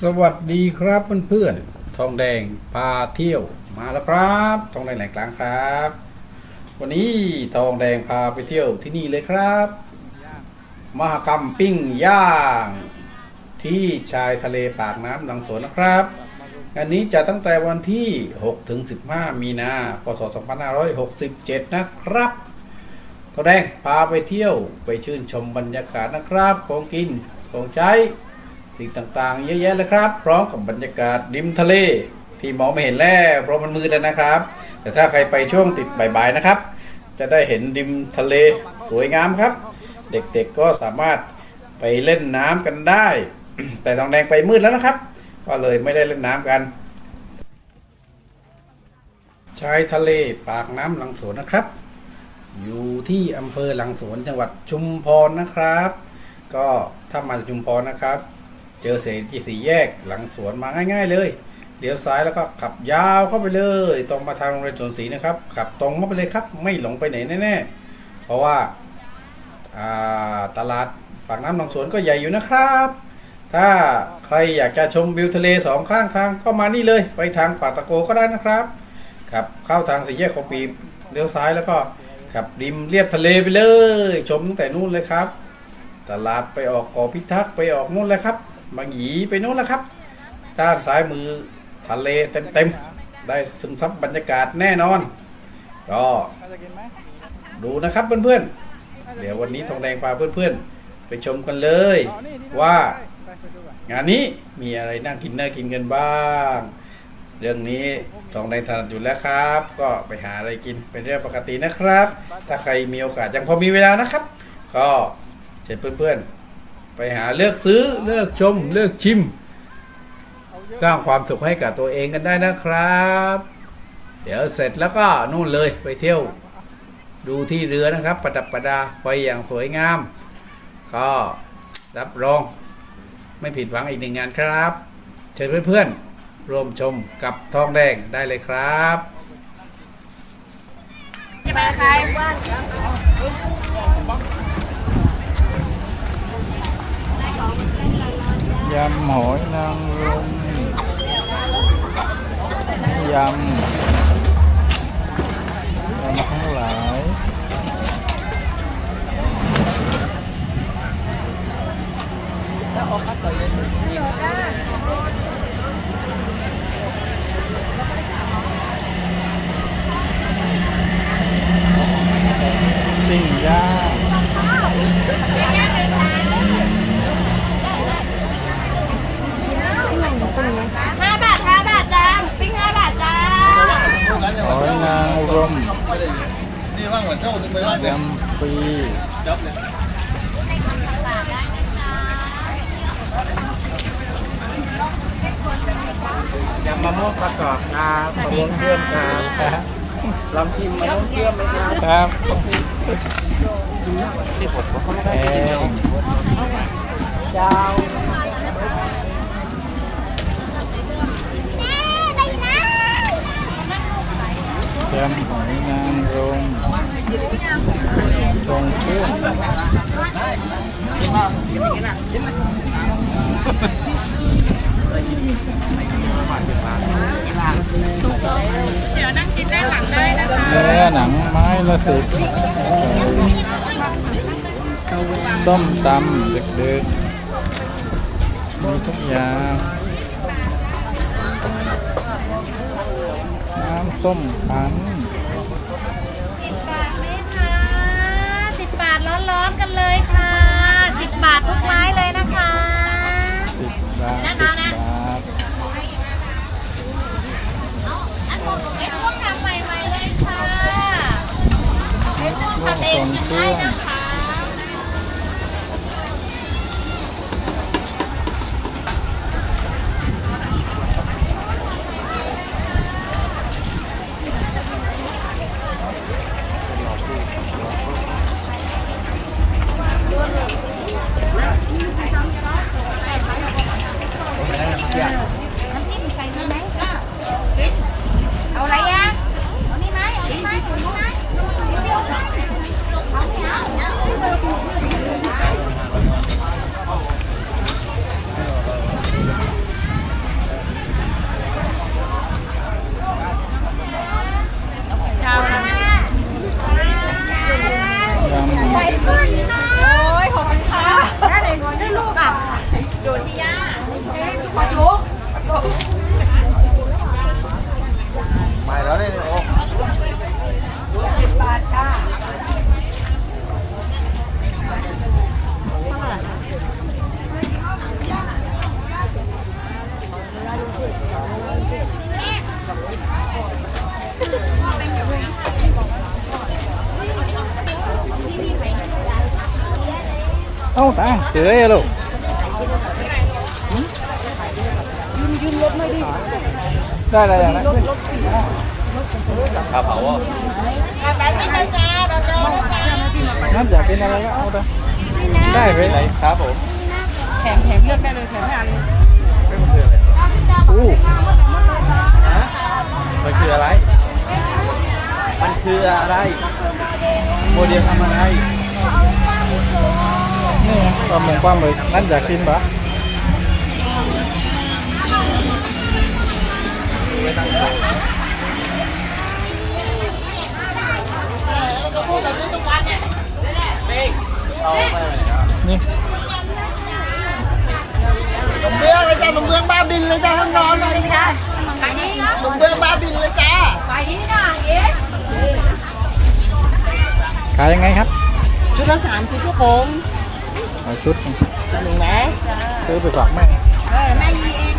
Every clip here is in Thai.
สวัสดีครับเพื่อนๆทองแดงพาเที่ยวมาแล้วครับ ทองแดงแหล่งกลางครับ วันนี้ทองแดงพาไปเที่ยวที่นี่เลยครับ มหกรรมปิ้งย่าง ที่ชายทะเลปากน้ำหลังสวนนะครับงานนี้จะตั้งแต่วันที่6ถึง15 มีนาพศ2567 นะครับทองแดงพาไปเที่ยวไปชื่นชมบรรยากาศนะครับของกินของใช้ สิ่งต่างๆ เยอะแยะเลยครับ พร้อมกับบรรยากาศริมทะเล ที่มองไม่เห็นแล้วเพราะมันมืดแล้วนะครับ แต่ถ้าใครไปช่วงติดบ่ายๆนะครับ จะได้เห็นริมทะเลสวยงามครับ เด็กๆก็สามารถไปเล่นน้ำกันได้ แต่ทองแดงไปมืดแล้วนะครับ ก็เลยไม่ได้เล่นน้ำกันชายทะเลปากน้ำหลังสวนนะครับ อยู่ที่อำเภอหลังสวนจังหวัดชุมพรนะครับ ก็ถ้ามาชุมพรนะครับ เจอเศษกี่สีแยกหลังสวนมาง่าย ๆ เลยเลี้ยวซ้ายแล้วก็ขับยาวเข้าไปเลย ตรงมาทางโรงเรียนสวนศรีนะครับขับตรงเข้าไปเลยครับ ไม่หลงไปไหนแน่ๆเพราะว่าาตลาดปากน้ำหลังสวนก็ใหญ่อยู่นะครับ ถ้าใครอยากจะชมวิวทะเลสองข้างทางก็มานี่เลย ไปทางป่าตะโกก็ได้นะครับขับเข้าทางสี่แยกของปีบเลี้ยวซ้ายแล้วก็ขับริมเรียบทะเลไปเลย ชมตั้งแต่นู่นเลยครับ ตลาดไปออกเกาะพิทักษ์ไปออกนู่นเลยครับ บางหยีไปโนู่นแล้วครับ ด้านซ้ายมือทะเลเต็มๆ ได้ซึมซับบรรยากาศแน่นอน ก็ดูนะครับเพื่อนๆ เดี๋ยววันนี้ทองแดงพาเพื่อนๆ ไปชมกันเลย ว่างานนี้มีอะไรน่ากินน่ากินกันบ้าง เรื่องนี้ทองแดงถนัดอยู่แล้วครับ ก็ไปหาอะไรกินเป็นเรื่องปกตินะครับ ถ้าใครมีโอกาสยังพอมีเวลานะครับ ก็เชิญเพื่อนๆ ไปหาเลือกซื้อเลือกชม เลือกชิม สร้างความสุขให้กับตัวเองกันได้นะครับ เดี๋ยวเสร็จแล้วก็นู่นเลยไปเที่ยว ดูที่เรือนะครับ ประดับประดาไฟอย่างสวยงาม ก็รับรอง ไม่ผิดหวังอีกหนึ่งงานครับ เชิญเพื่อนๆร่วมชมกับทองแดงได้เลยครับจะมาใคร ยำหอยนางรมยำยำทั้งหลายปิ้งย่าง ห้าบาทห้าบาทจ้าหมูปิ้งห้าบาทจ้า หอยนางรม นี่ว่างเหมือนเช่าถึงไปว่าง ยำปี จับเล ยยำมะม่วงประกอบครับมะม่วงเชื่อมครับลองชิมมะม่วงเชื่อมไหมครับครับแพงยำหอยนางรม ทรงเครื่องเดี๋ยวนั่งกินได้านหลังได้นะคะเนื้อหนังไม้ละสิบต้มตำเดึกๆมีทุกอย่างน้ำส้มขัน บบาทร้อนๆกันเลยค่ะสิบบาททุกไม้เลยนะคะ สิบบาทสิบบาท อันนี้เอ็กซ์พวกทำใหม่ๆเลยค่ะเอ็กซ์พวกทำเองกินได้นะคะ ย คืออะไรอะลูกได้อะไรอย่างนั้นข้าวเผาอะแบบนี้เลยจ้าเราเจอแล้วจ้านั่นอยากกินอะไรก็เอาไปได้ไปไหนครับผมแถมแถมเลือกได้เลยแถมให้อัน นี่ไงปลาหมึกปลาหมึกนั่นอยากกินปะนอะนี่นมเบื้องเลยจ้านมเบื้องบ้าบินเลยจ้าร้อนๆเลยจ้าขายดีนมเบื้องบ้าบินเลยจ้าขายดีนะเอ๊ขายยังไงครับ ชุดละสามสิบครับผม เอาชุดหนึ่งหนึ่งนะซื้อไปฝากแม่ เออแม่ยีเอง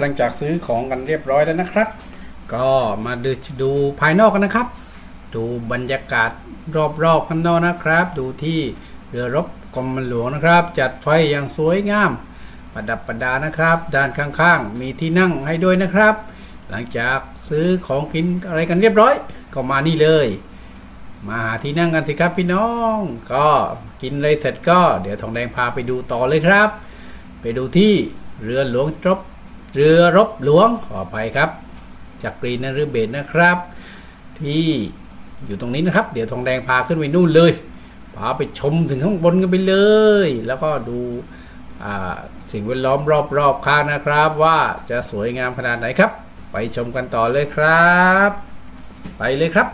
หลังจากซื้อของกันเรียบร้อยแล้วนะครับ ก็มาดูดูภายนอกกันนะครับ ดูบรรยากาศรอบๆข้างนอกนะครับ ดูที่เรือรบกรมหลวงนะครับ จัดไฟอย่างสวยงาม ประดับประดานะครับ ด้านข้างๆ มีที่นั่งให้ด้วยนะครับ หลังจากซื้อของกินอะไรกันเรียบร้อย ก็มานี่เลย มาหาที่นั่งกันสิครับพี่น้อง ก็กินเลยเสร็จก็เดี๋ยวทองแดงพาไปดูต่อเลยครับ ไปดูที่เรือหลวงรบ เรือรบหลวงขออภัยครับจากกรีนฤเบศนะครับ ที่อยู่ตรงนี้นะครับ เดี๋ยวทองแดงพาขึ้นไปนู่นเลยพาไปชมถึงข้างบนกันไปเลย แล้วก็ดูสิ่งแวดล้อมรอบๆข้างนะครับ ว่าจะสวยงามขนาดไหนครับ ไปชมกันต่อเลยครับ ไปเลยครับ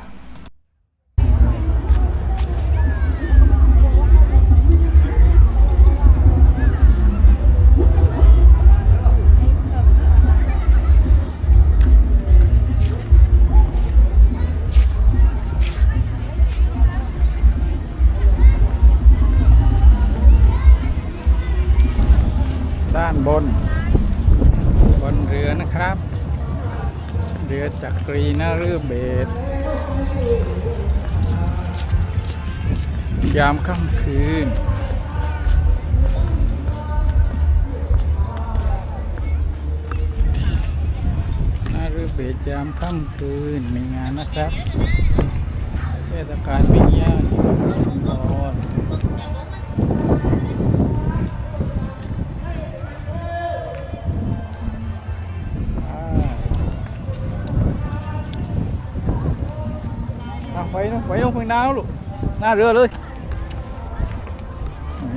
รือจักรีนาฤเบศยามค่ำคืน นาฤเบศยามค่ำคืนมีงานนะครับ เทศกาลปิ้งย่างก่อน ไปลงไปลงข้างหน้าลูกหน้าเรือเลย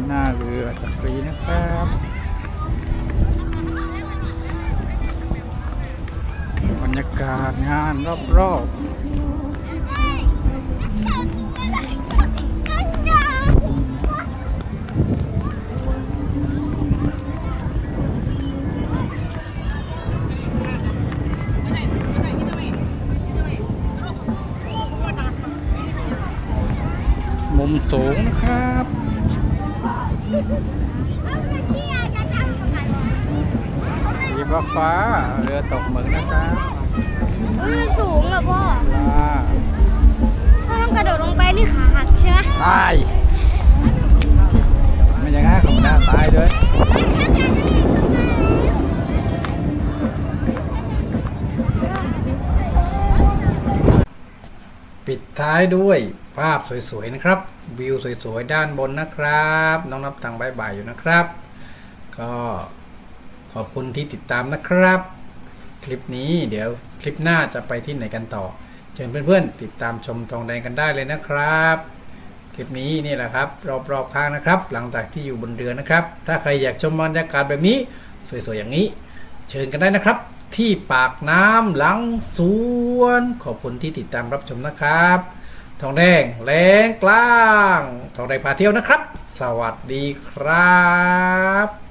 หน้าเรือจักรีนะครับบรรยากาศงานรอบๆ สีฟ้าฟ้าๆเรือตกหมึกนะครับเฮ้ยมันสูงอะพ่อ อ่าถ้าต้องกระโดดลงไปนี่ขาหักใช่ไหมตายไม่อย่างนั้นของหน้าตายด้วยปิดท้ายด้วยภาพสวยๆนะครับ วิวสวยๆ ด้านบนนะครับ น้องนับตังบายบายอยู่นะครับ ก็ ขอบคุณที่ติดตามนะครับ คลิปนี้เดี๋ยวคลิปหน้าจะไปที่ไหนกันต่อ เชิญเพื่อนๆ ติดตามชมทองแดงกันได้เลยนะครับ คลิปนี้นี่แหละครับ รอบๆข้างนะครับ หลังจากที่อยู่บนเรือนะครับ ถ้าใครอยากชมบรรยากาศแบบนี้สวยๆอย่างนี้ เชิญกันได้นะครับ ที่ปากน้ำหลังสวน ขอบคุณที่ติดตามรับชมนะครับทองแดงแรงกลาง ทองแดงพาเที่ยวนะครับ สวัสดีครับ